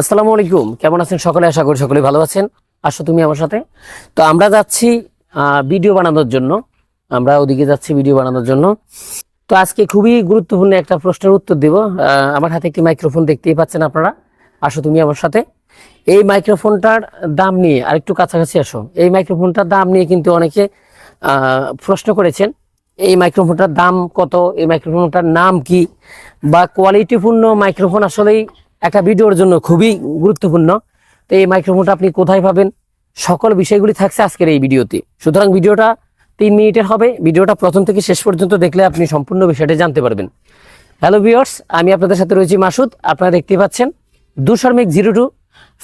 আসসালামু আলাইকুম। কেমন আছেন সকলে? আশা করি সকলে ভালো আছেন। আসো তুমি আমার সাথে। তো আমরা যাচ্ছি ভিডিও বানানোর জন্য। আমরা ওদিকে যাচ্ছি ভিডিও বানানোর জন্য। তো আজকে খুবই গুরুত্বপূর্ণ একটা প্রশ্নের উত্তর দেব। আমার হাতে একটি মাইক্রোফোন দেখতেই পাচ্ছেন আপনারা। আসো তুমি আমার সাথে। এই মাইক্রোফোনটার দাম নিয়ে আরেকটু কাছাকাছি আসো। এই মাইক্রোফোনটার দাম নিয়ে কিন্তু অনেকে প্রশ্ন করেছেন, এই মাইক্রোফোনটার দাম কত? এই মাইক্রোফোনটার নাম কি? বা কোয়ালিটিপূর্ণ মাইক্রোফোন আসলেই একটা ভিডিওর জন্য খুবই গুরুত্বপূর্ণ। তো এই মাইক্রোফোনটা আপনি কোথায় পাবেন? সকল বিষয়গুলি থাকছে আজকের এই ভিডিওতে। সুতরাং ভিডিওটা তিন মিনিটের হবে। ভিডিওটা প্রথম থেকে শেষ পর্যন্ত দেখলে আপনি সম্পূর্ণ বিষয়টা জানতে পারবেন। হ্যালো ভিউয়ার্স আমি আপনাদের সাথে রয়েছি মাসুদ। আপনারা দেখতে পাচ্ছেন দুশর্মিক জিরো টু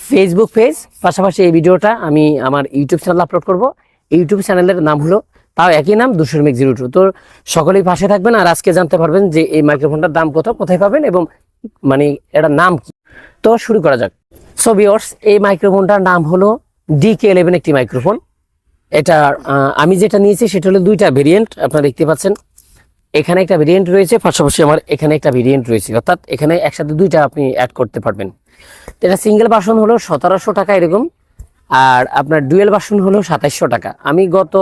ফেসবুক পেজ পাশাপাশি এই ভিডিওটা আমি আমার ইউটিউব চ্যানেল আপলোড করব। ইউটিউব চ্যানেলের নাম হলো তাও একই নাম, দুশর্মিক জিরো টু। তো সকলেই পাশে থাকবেন আর আজকে জানতে পারবেন যে এই মাইক্রোফোনটার দাম কত কোথায় পাবেন এবং মানে এটার নাম কি? তো শুরু করা যাক। সো ভিউয়ার্স এই মাইক্রোফোনটার নাম হলো ডিকে ইলেভেন একটি মাইক্রোফোন এটা আমি যেটা নিয়েছি সেটা হলো দুইটা ভেরিয়েন্ট আপনারা দেখতে পাচ্ছেন। এখানে একটা ভেরিয়েন্ট রয়েছে, পাশাপাশি আমার এখানে একটা ভেরিয়েন্ট রয়েছে। অর্থাৎ এখানে একসাথে দুইটা আপনি অ্যাড করতে পারবেন। এটা সিঙ্গেল বাসন হলো সতেরোশো টাকা এরকম, আর আপনার ডুয়েল বাসন হলো সাতাইশশো টাকা। আমি গত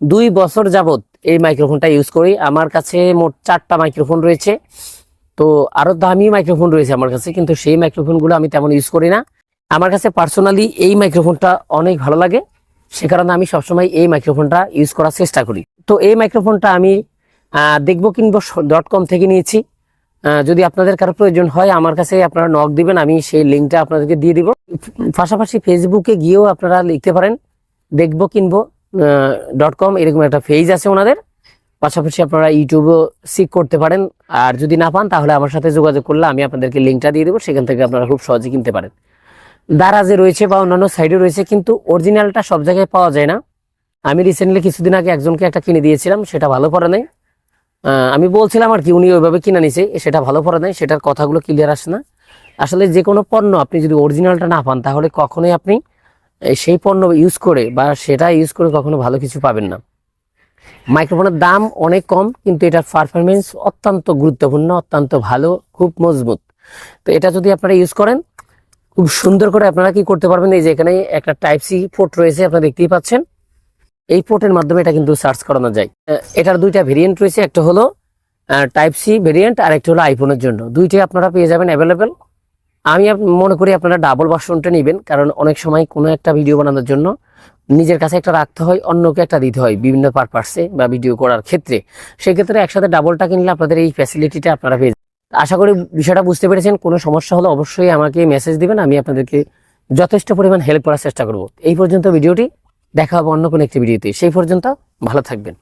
দুই বছর যাবত এই মাইক্রোফোনটা ইউজ করি। আমার কাছে মোট চারটা মাইক্রোফোন রয়েছে। তো আরও দামি মাইক্রোফোন রয়েছে আমার কাছে, কিন্তু সেই মাইক্রোফোনগুলো আমি তেমন ইউজ করি না। আমার কাছে পার্সোনালি এই মাইক্রোফোনটা অনেক ভালো লাগে, সে কারণে আমি সবসময় এই মাইক্রোফোনটা ইউজ করার চেষ্টা করি। তো এই মাইক্রোফোনটা আমি দেখব কিনবো ডট কম থেকে নিয়েছি। যদি আপনাদের কারও প্রয়োজন হয়, আমার কাছে আপনারা নক দিবেন, আমি সেই লিঙ্কটা আপনাদেরকে দিয়ে দিব। পাশাপাশি ফেসবুকে গিয়েও আপনারা লিখতে পারেন, দেখব কিনবো ডট কম এরকম একটা পেজ আছে ওনাদের। পাশাপাশি আপনারা ইউটিউবেও সিক করতে পারেন। আর যদি না পান, তাহলে আমার সাথে যোগাযোগ করলে আমি আপনাদেরকে লিঙ্কটা দিয়ে দেবো, সেখান থেকে আপনারা খুব সহজে কিনতে পারেন। দারাজে রয়েছে বা অন্যান্য সাইডে রয়েছে, কিন্তু অরিজিনালটা সব জায়গায় পাওয়া যায় না। আমি রিসেন্টলি কিছুদিন আগে একজনকে একটা কিনে দিয়েছিলাম, সেটা ভালো পড়ে নাই। আমি বলছিলাম আর কি, উনি ওইভাবে কিনে নিছে সেটা ভালো পড়ে নাই, সেটার কথাগুলো ক্লিয়ার আসে না। আসলে যে কোনো পণ্য আপনি যদি অরিজিনালটা না পান, তাহলে কখনোই আপনি সেই পণ্য ইউজ করে বা সেটা ইউজ করে কখনো ভালো কিছু পাবেন না। মাইক্রোফোনের দাম অনেক কম, কিন্তু এটার পারফরমেন্স অত্যন্ত গুরুত্বপূর্ণ, অত্যন্ত ভালো, খুব মজবুত। তো এটা যদি আপনারা ইউজ করেন, খুব সুন্দর করে আপনারা কি করতে পারবেন? এই যে এখানে একটা টাইপ সি পোর্ট রয়েছে, আপনারা দেখতেই পাচ্ছেন। এই পোর্টের মাধ্যমে এটা কিন্তু সার্চ করানো যায়। এটার দুইটা ভেরিয়েন্ট রয়েছে, একটা হলো টাইপ সি ভেরিয়েন্ট আর একটা হলো আইফোনের জন্য। দুইটাই আপনারা পেয়ে যাবেন অ্যাভেলেবেল আমি মনে করি আপনারা ডাবল ভার্সনটা নেবেন, কারণ অনেক সময় কোনো একটা ভিডিও বানানোর জন্য নিজের কাছে একটা রাখতে হয়, অন্যকে একটা দিতে হয় বিভিন্ন পারপাসে বা ভিডিও করার ক্ষেত্রে। সেক্ষেত্রে একসাথে ডাবলটা কিনলে আপনাদের এই ফ্যাসিলিটিটা আপনারা পেয়ে। আশা করি বিষয়টা বুঝতে পেরেছেন, কোনো সমস্যা হলে অবশ্যই আমাকে মেসেজ দিবেন, আমি আপনাদেরকে যথেষ্ট পরিমাণ হেল্প করার চেষ্টা করব। এই পর্যন্ত ভিডিওটি দেখা হবে অন্য কোনো একটি ভিডিওতে সেই পর্যন্ত ভালো থাকবেন।